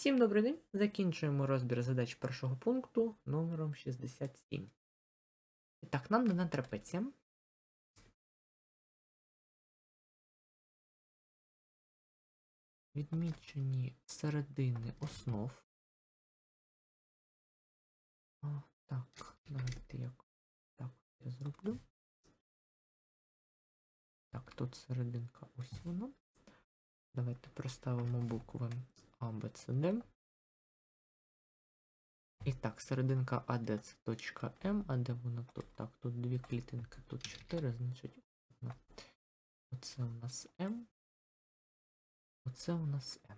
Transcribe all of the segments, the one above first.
Всім добрий день. Закінчуємо розбір задач першого пункту номером 67. І так, нам дана трапеція. Відмічені середини основ. А, так, давайте як так я зроблю. Так, тут серединка ось вона. Давайте проставимо букви А. І так, серединка АД це точка М, а де вона тут? Так, тут дві клітинки, тут 4, значить. Оце у нас М. Оце у нас М.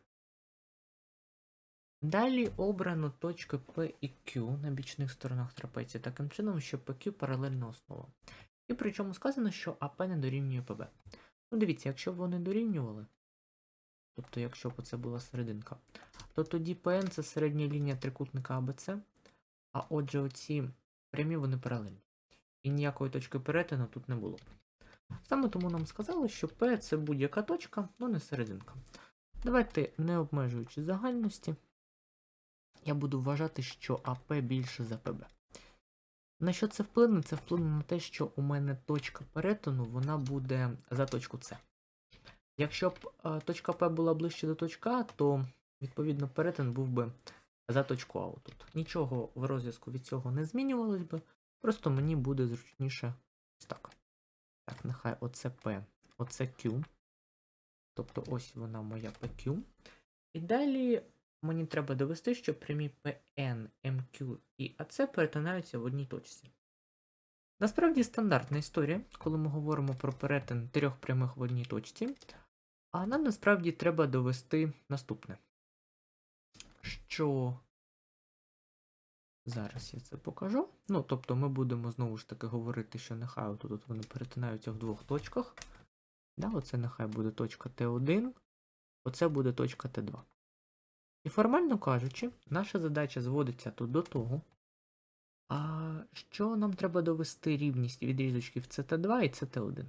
Далі обрано точки P і Q на бічних сторонах трапеції таким чином, що PQ паралельна основа. І причому сказано, що АП не дорівнює ПБ. Ну, дивіться, якщо б вони дорівнювали, тобто якщо б це була серединка, то тоді ПН це середня лінія трикутника АБЦ, а отже, оці прямі вони паралельні. І ніякої точки перетину тут не було. Саме тому нам сказали, що P це будь-яка точка, ну не серединка. Давайте, не обмежуючи загальності, я буду вважати, що АП більше за ПБ. На що це вплине? Це вплине на те, що у мене точка перетину вона буде за точку С. Якщо б е, точка П була ближче до точки А, то відповідно перетин був би за точку А тут. Нічого в розв'язку від цього не змінювалось би, просто мені буде зручніше ось так. Так, нехай оце P, оце Q. Тобто ось вона моя PQ. І далі мені треба довести, що прямі PN, MQ і AC перетинаються в одній точці. Насправді стандартна історія, коли ми говоримо про перетин трьох прямих в одній точці. А нам насправді треба довести наступне. Що зараз я це покажу. Ну, тобто ми будемо знову ж таки говорити, що нехай отут от вони перетинаються в двох точках. Да, оце нехай буде точка Т1, оце буде точка Т2. І формально кажучи, наша задача зводиться тут до того, а що нам треба довести рівність відрізочків ct2 і ct1.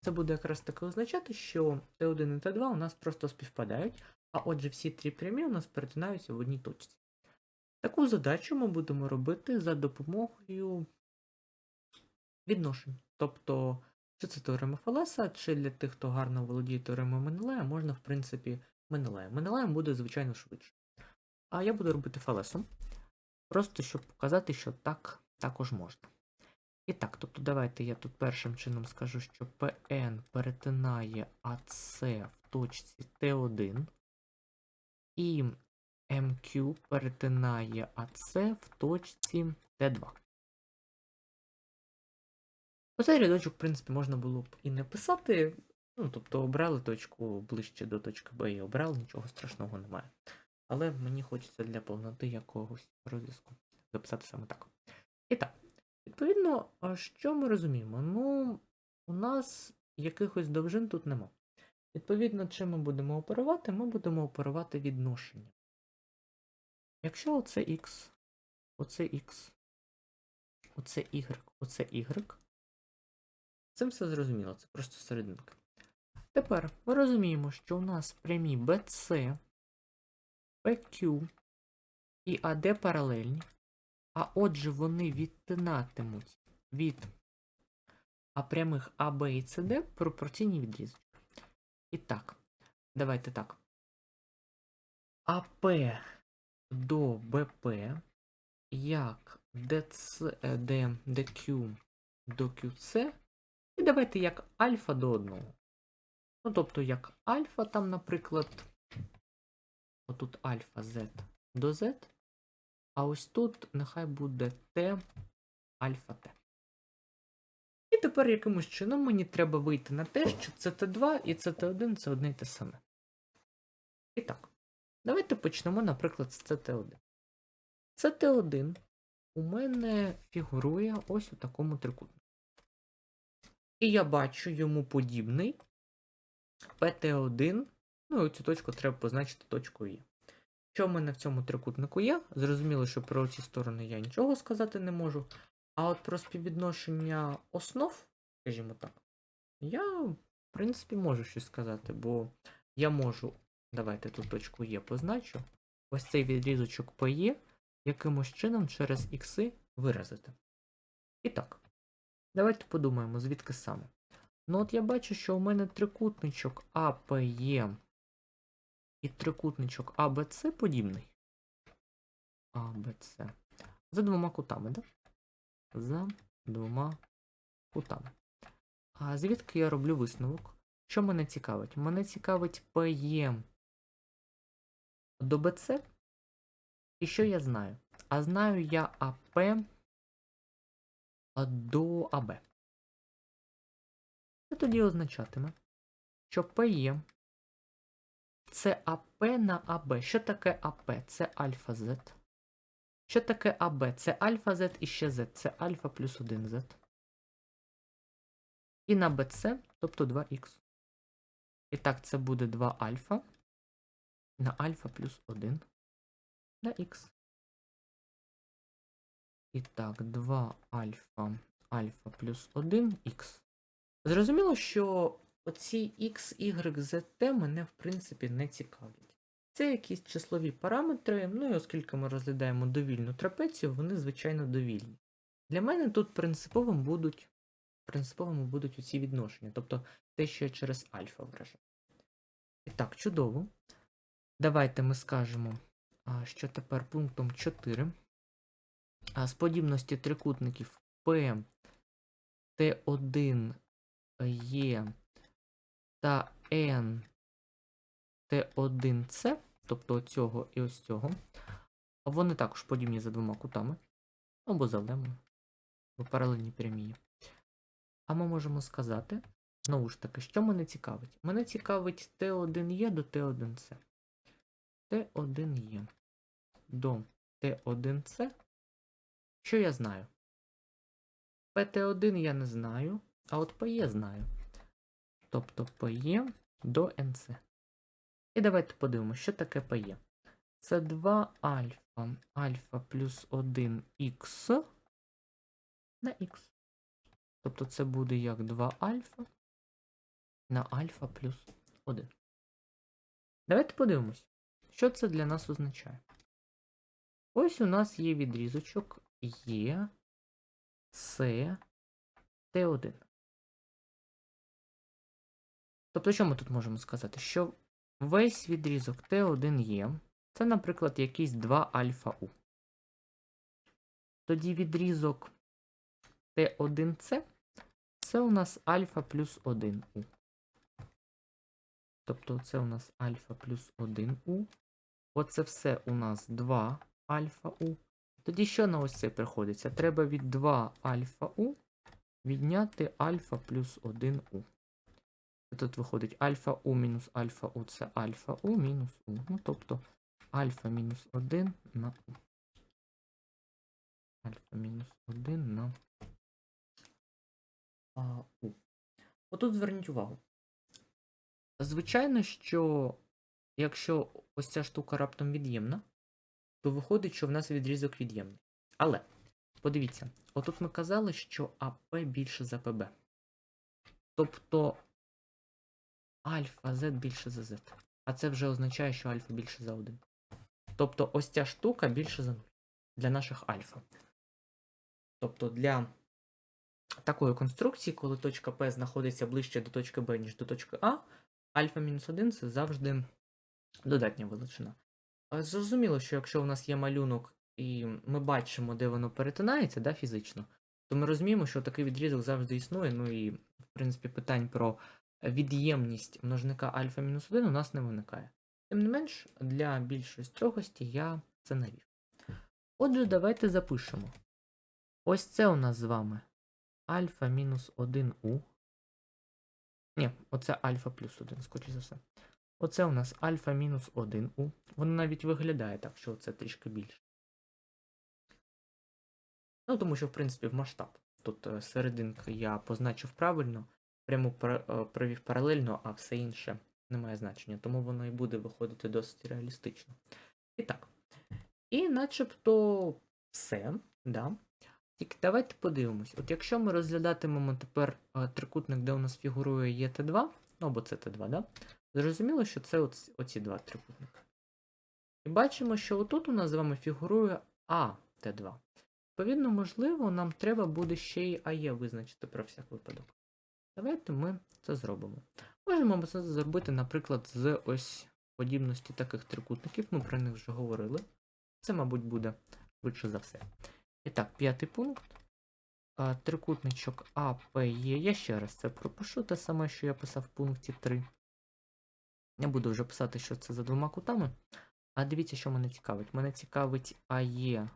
Це буде якраз таки означати, що Т1 і Т2 у нас просто співпадають, а отже всі три прямі у нас перетинаються в одній точці. Таку задачу ми будемо робити за допомогою відношень. Тобто, чи це теорема Фалеса, чи для тих, хто гарно володіє теоремою Менелея, можна, в принципі, Менелеєм. Менелеєм буде, звичайно, швидше. А я буду робити Фалесом. Просто щоб показати, що так також можна. І так, тобто давайте я тут першим чином скажу, що PN перетинає АС в точці Т1, і MQ перетинає АС в точці Т2. Оцей рядочок, в принципі, можна було б і не писати. Ну, тобто обрали точку ближче до точки Б і обрали, нічого страшного немає. Але мені хочеться для повноти якогось розв'язку записати саме так. І так, відповідно, що ми розуміємо? Ну, у нас якихось довжин тут нема. Відповідно, чим ми будемо оперувати? Ми будемо оперувати відношення. Якщо оце X, оце X, оце Y, оце Y, цим все зрозуміло, це просто серединка. Тепер ми розуміємо, що у нас прямі BC, PQ і AD паралельні, а отже вони відтинатимуть від а прямих АБ і СД пропорційні відрізочки. І так, давайте так. АП до БП як ДЦ, Д, ДQ до QC. І давайте як альфа до одного. Ну, тобто, як альфа, там, наприклад, отут альфа Z до Z, а ось тут нехай буде Т альфа Т. І тепер якимось чином мені треба вийти на те, що це Т2 і це Т1 це одне й те саме. І так, давайте почнемо, наприклад, з ЦТ1. ЦТ1 у мене фігурує ось у такому трикутнику. І я бачу йому подібний PT1. Ну і цю точку треба позначити точкою Є. Що в мене в цьому трикутнику є? Зрозуміло, що про ці сторони я нічого сказати не можу. А от про співвідношення основ, скажімо так, я, в принципі, можу щось сказати, бо я можу. Давайте тут точку Є позначу. ось цей відрізочок PE якимось чином через ікси виразити. І так, давайте подумаємо, звідки саме. Ну от я бачу, що у мене трикутничок АПЕ і трикутничок АБЦ подібний. АБЦ. За двома кутами, так? За двома кутами. А звідки я роблю висновок? Що мене цікавить? Мене цікавить ПЕ до БЦ. І що я знаю? А знаю я АП до АБ. Це тоді означатиме, що ПЕ це АП на АБ. Що таке АП? Це альфа Z. Що таке АБ? Це альфа Z і ще Z. Це альфа плюс 1 Z. І на БЦ, тобто 2х. І так, це буде 2 альфа на альфа плюс 1 на х. І так, 2 альфа, альфа плюс 1 х. Зрозуміло, що оці x, y, z, мене, в принципі, не цікавлять. Це якісь числові параметри, ну і оскільки ми розглядаємо довільну трапецію, вони, звичайно, довільні. Для мене тут принциповим будуть, принциповими будуть оці відношення, тобто те, що я через альфа вражаю. І так, чудово. Давайте ми скажемо, що тепер пунктом 4. А з подібності трикутників P, T1 є та N T1C, тобто цього і ось цього, вони також подібні за двома кутами, або за лемою, бо паралельні прямі. А ми можемо сказати, знову ж таки, що мене цікавить? Мене цікавить T1E до T1C. T1E до T1C. Що я знаю? PT1 я не знаю, а от PE знаю. Тобто PE до NC. І давайте подивимося, що таке PE. Це 2 альфа, альфа плюс 1 х на х. Тобто це буде як 2 альфа на альфа плюс 1. Давайте подивимось, що це для нас означає. Ось у нас є відрізочок Є, С, Т1. Тобто, що ми тут можемо сказати? Що весь відрізок Т1 є, це, наприклад, якийсь 2 альфа У. Тоді відрізок Т1С це у нас альфа плюс 1 У. Тобто це у нас альфа плюс 1 У. Оце все у нас 2 альфа У. Тоді що на ось це приходиться? Треба від 2 альфа У відняти альфа плюс 1 У. Тут виходить альфа У мінус альфа У це альфа У мінус У. Ну, тобто альфа мінус 1 на У. Альфа мінус 1 на а, У. Отут зверніть увагу. Звичайно, що якщо ось ця штука раптом від'ємна, то виходить, що в нас відрізок від'ємний. Але, подивіться, отут ми казали, що АП більше за ПБ. Тобто альфа Z більше за Z. А це вже означає, що альфа більше за 1. Тобто ось ця штука більше за 0 для наших альфа. Тобто для такої конструкції, коли точка P знаходиться ближче до точки B, ніж до точки А, альфа-1 це завжди додатня величина. Зрозуміло, що якщо у нас є малюнок, і ми бачимо, де воно перетинається, да, фізично, то ми розуміємо, що такий відрізок завжди існує. Ну і, в принципі, питань про від'ємність множника альфа-1 у нас не виникає. Тим не менш, для більшої строгості я це навів. Отже, давайте запишемо. Ось це у нас з вами альфа мінус 1у. Ні, оце альфа плюс 1, скоріше за все. Оце у нас альфа мінус 1у. Воно навіть виглядає так, що це трішки більше. Ну, тому що, в принципі, в масштаб. Тут е, серединки я позначив правильно, прямо е, провів паралельно, а все інше не має значення. Тому воно і буде виходити досить реалістично. І так. І начебто все. да. Тільки давайте подивимось. От якщо ми розглядатимемо тепер е, трикутник, де у нас фігурує ЕТ2, ну або це Т2, да? Зрозуміло, що це оці, оці два трикутники. І бачимо, що отут у нас з вами фігурує АТ2. Відповідно, можливо, нам треба буде ще й АЕ визначити про всяк випадок. Давайте ми це зробимо. Можемо це зробити, наприклад, з ось подібності таких трикутників, ми про них вже говорили. Це, мабуть, буде швидше за все. І так, п'ятий пункт. Трикутничок АПЕ. Я ще раз це пропишу, те саме, що я писав в пункті 3. Не буду вже писати, що це за двома кутами. А дивіться, що мене цікавить. Мене цікавить АЕ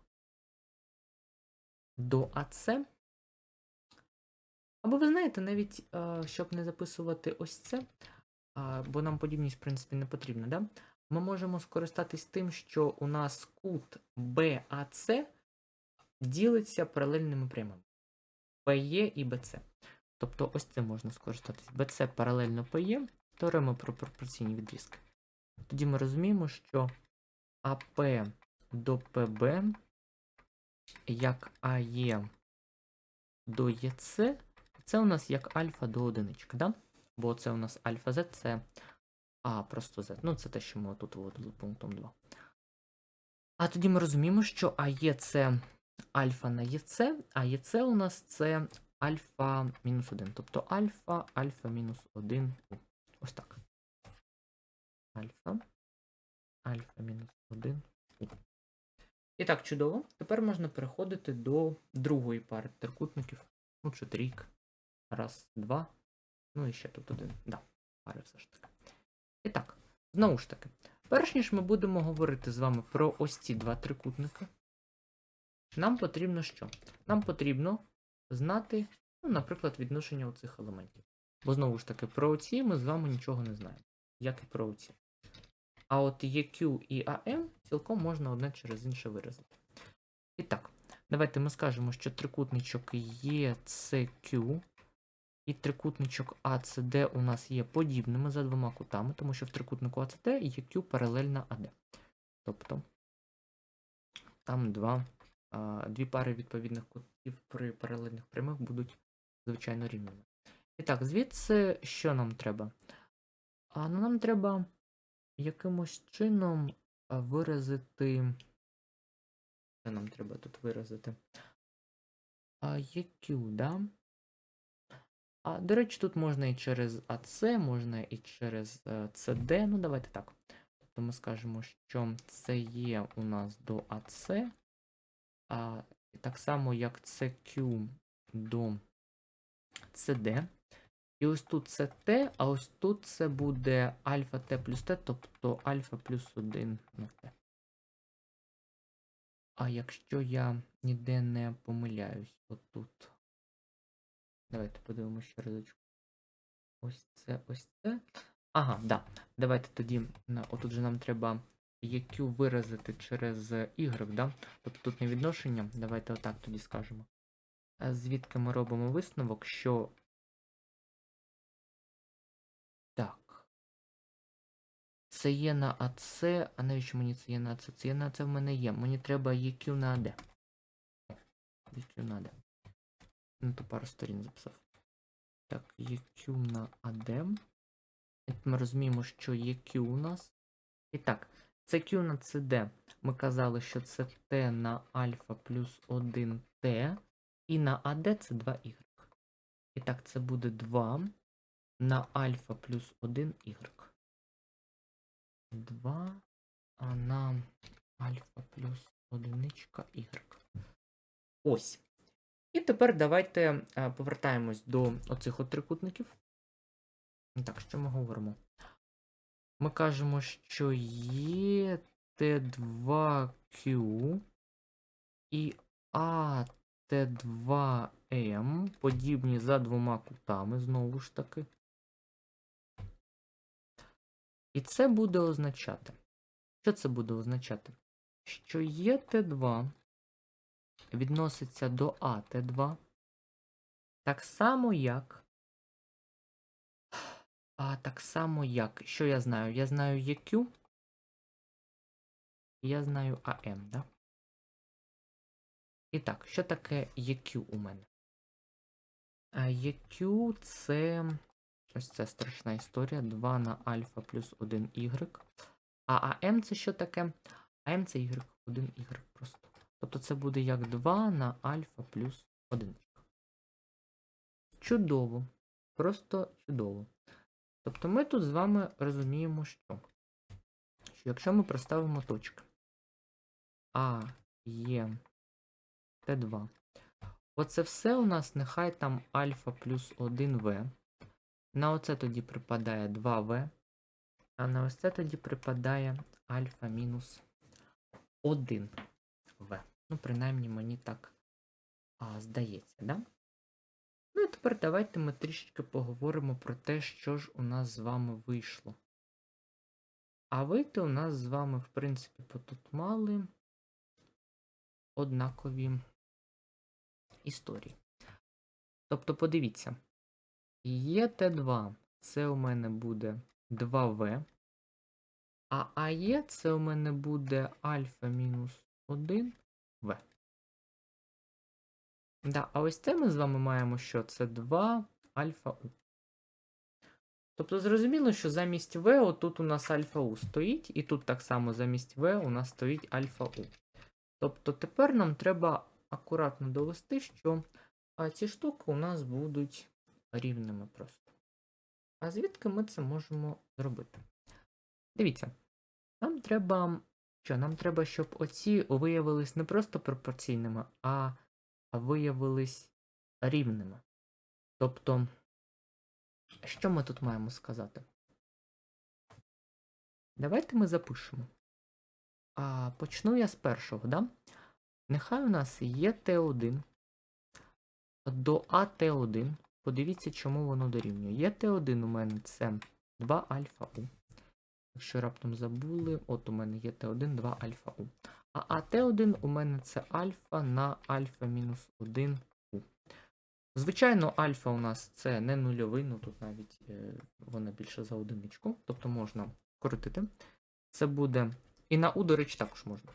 до АЦ. Або ви знаєте, навіть е, щоб не записувати ось це, бо нам подібність, в принципі, не потрібна, да? ми можемо скористатись тим, що у нас кут BAC ділиться паралельними прямими. PE і BC. Тобто ось це можна скористатись. BC паралельно PE, теорема про пропорційні відрізки. Тоді ми розуміємо, що АП до ПБ як АЕ до ЄЦ, це у нас як альфа до одинички, да? Бо це у нас альфа Z, це А просто Z. Ну, це те, що ми тут вводили пунктом 2. А тоді ми розуміємо, що АЕ це альфа на ЄЦ, а ЄЦ у нас це альфа мінус 1. Тобто альфа, альфа мінус 1. Ось так. Альфа. Альфа мінус 1. І так, чудово. Тепер можна переходити до другої пари трикутників. Ну, чи трійк. Раз, два. Ну і ще тут один. Да, пари все ж таки. І так, знову ж таки, перш ніж ми будемо говорити з вами про ось ці два трикутники, нам потрібно що? Нам потрібно знати, ну, наприклад, відношення оцих елементів. Бо знову ж таки, про оці ми з вами нічого не знаємо, як і про оці. А от EQ і AM цілком можна одне через інше виразити. І так, давайте ми скажемо, що трикутничок ECQ і трикутничок ACD у нас є подібними за двома кутами, тому що в трикутнику ACD EQ паралельна AD. Тобто там два, а, дві пари відповідних кутів при паралельних прямих будуть звичайно рівними. І так, звідси що нам треба? А, ну, Нам треба якимось чином виразити. Що нам треба тут виразити? А, EQ, да? А, до речі, тут можна і через АЦ, можна і через е, CD. Ну, давайте так. Тобто ми скажемо, що це є у нас до АЦ, а так само, як CQ до CD. І ось тут це Т, а ось тут це буде альфа Т плюс Т, тобто альфа плюс 1 на Т. А якщо я ніде не помиляюсь, отут. Давайте подивимося ще разочку. Ось це, ось це. Ага, да. Давайте тоді. Отут же нам треба EQ виразити через Y, да? Тобто тут не відношення. Давайте отак тоді скажемо. Звідки ми робимо висновок, що. Так. Це є на АЦ. А навіщо мені це є на АЦ? Це є на АЦ в мене є. Мені треба EQ на AD. EQ на AD. Ну, то пару сторін записав. Так, EQ на AD. Ми розуміємо, що EQ у нас. І так, це Q на CD. Ми казали, що це T на альфа плюс 1T. І на AD це 2Y. І так, це буде 2 на альфа плюс 1Y. 2 а на альфа плюс 1 Y. Ось. І тепер давайте е, повертаємось до оцих от трикутників. Так, що ми говоримо? Ми кажемо, що є Т2Q і АТ2М подібні за двома кутами, знову ж таки. І це буде означати. Що це буде означати? Що є Т2 відноситься до АТ2. Так само, як. А так само, як. Що я знаю? Я знаю EQ. Я знаю АМ, да? І так, що таке EQ у мене? EQ це. Ось це страшна історія. 2 на альфа плюс 1 Y. А АМ це що таке? АМ це y, 1 y просто. Тобто це буде як 2 на альфа плюс 1. Чудово. Просто чудово. Тобто ми тут з вами розуміємо, що, що якщо ми проставимо точки А, Є, Т2, оце все у нас нехай там альфа плюс 1В. На оце тоді припадає 2В, а на ось це тоді припадає альфа мінус 1В. Ну, принаймні мені так а, здається, да? Ну і тепер давайте ми трішечки поговоримо про те, що ж у нас з вами вийшло. А вийти у нас з вами, в принципі, тут мали однакові історії. Тобто, подивіться, є Т2, це у мене буде 2В, а АЕ це у мене буде альфа мінус 1В. Да, а ось це ми з вами маємо, що це 2 альфа У. Тобто зрозуміло, що замість В отут у нас альфа У стоїть, і тут так само замість В у нас стоїть альфа У. Тобто тепер нам треба акуратно довести, що ці штуки у нас будуть рівними просто. А звідки ми це можемо зробити? Дивіться, нам треба. Що? Нам треба, щоб оці виявились не просто пропорційними, а виявились рівними. Тобто, що ми тут маємо сказати? Давайте ми запишемо. А, Почну я з першого, да? Нехай у нас є Т1 до АТ1. Подивіться, чому воно дорівнює. Є Т1 у мене це 2 альфа У. Якщо раптом забули, от у мене є Т1, 2 альфа У. А АТ1 у мене це альфа на альфа мінус 1 У. Звичайно, альфа у нас це не нульовий, ну тут навіть е, вона більше за одиничку, тобто можна коротити. Це буде. І на У, до речі, також можна.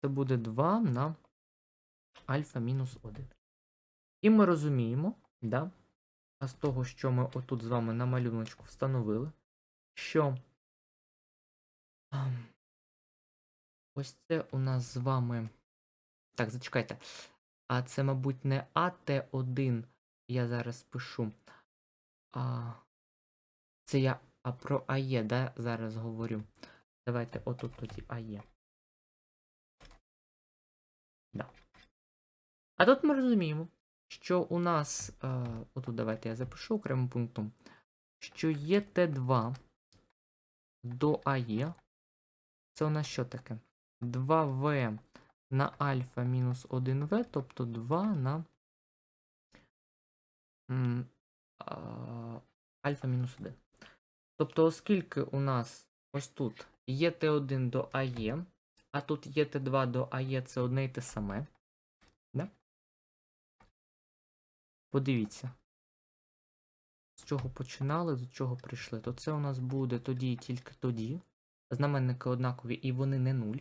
Це буде 2 на альфа мінус 1. І ми розуміємо, да, з того, що ми отут з вами на малюночку встановили, що. Ось це у нас з вами. Так, зачекайте. А це, мабуть, не АТ1. Я зараз пишу. А... Це я а про АЕ, да, зараз говорю. Давайте отут тоді АЕ. Да. А тут ми розуміємо, що у нас. А, отут давайте я запишу окремим пунктом. Що є Т2 до АЕ. Це у нас що таке? 2В на альфа мінус 1В, тобто 2 на альфа мінус 1. Тобто, оскільки у нас ось тут є Т1 до АЕ, а тут є Т2 до АЕ, це одне і те саме. Да? Подивіться. Чого починали, до чого прийшли. То це у нас буде тоді і тільки тоді. Знаменники однакові і вони не нуль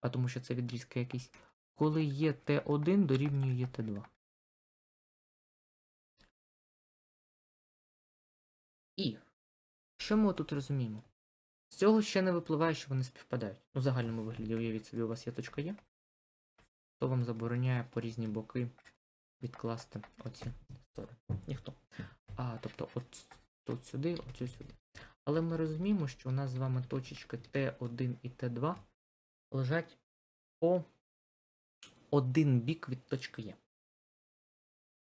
а тому що це відрізки якісь, коли є Т1 дорівнює є Т2. І що ми тут розуміємо? З цього ще не випливає, що вони співпадають. У загальному вигляді, уявіть собі, у вас є точка Є, то вам забороняє по різні боки відкласти оці сторони. Ніхто. А, тобто, от тут сюди, оцю сюди. Але ми розуміємо, що у нас з вами точечки Т1 і Т2 лежать по один бік від точки Є.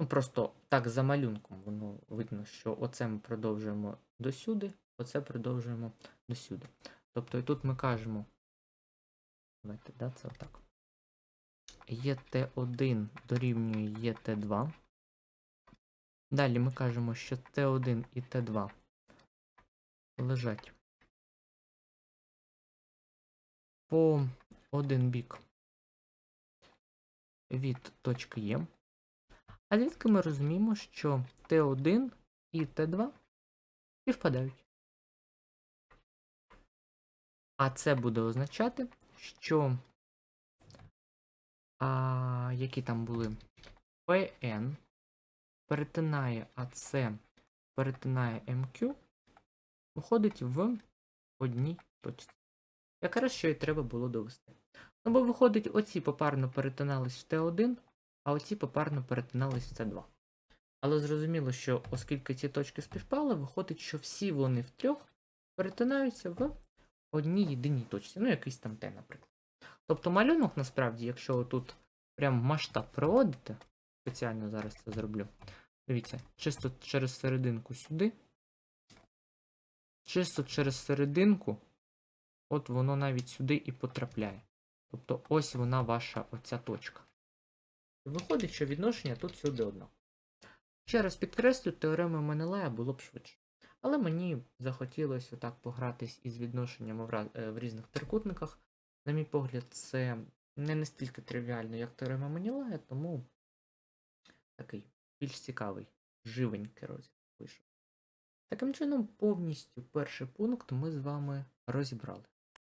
Ну, просто так за малюнком воно видно, що оце ми продовжуємо досюди, оце продовжуємо досюди. Тобто і тут ми кажемо. Давайте, да, це отак. Є Т1 дорівнює є Т2. Далі ми кажемо, що Т1 і Т2 лежать по один бік від точки Є. А звідки ми розуміємо, що Т1 і Т2 співпадають. А це буде означати, що а, які там були PN перетинає АЦ, перетинає МQ, виходить в одній точці. Якраз що і треба було довести. Ну, бо виходить, оці попарно перетинались в Т1, а оці попарно перетинались в Т2. Але зрозуміло, що оскільки ці точки співпали, виходить, що всі вони втрьох перетинаються в одній єдиній точці. Ну, якийсь там Т, наприклад. Тобто малюнок, насправді, якщо тут прям масштаб проводити, спеціально зараз це зроблю. Дивіться, чисто через серединку сюди. Чисто через серединку, от воно навіть сюди і потрапляє. Тобто ось вона ваша оця точка. І виходить, що відношення тут сюди одно. Ще раз підкреслю, теорема Менелея було б швидше. Але мені захотілося так погратись із відношеннями в, раз- е, в різних трикутниках. На мій погляд, це не настільки тривіально, як теорема Менелея, тому такий більш цікавий, живенький розділ вийшов. Таким чином, повністю перший пункт ми з вами розібрали.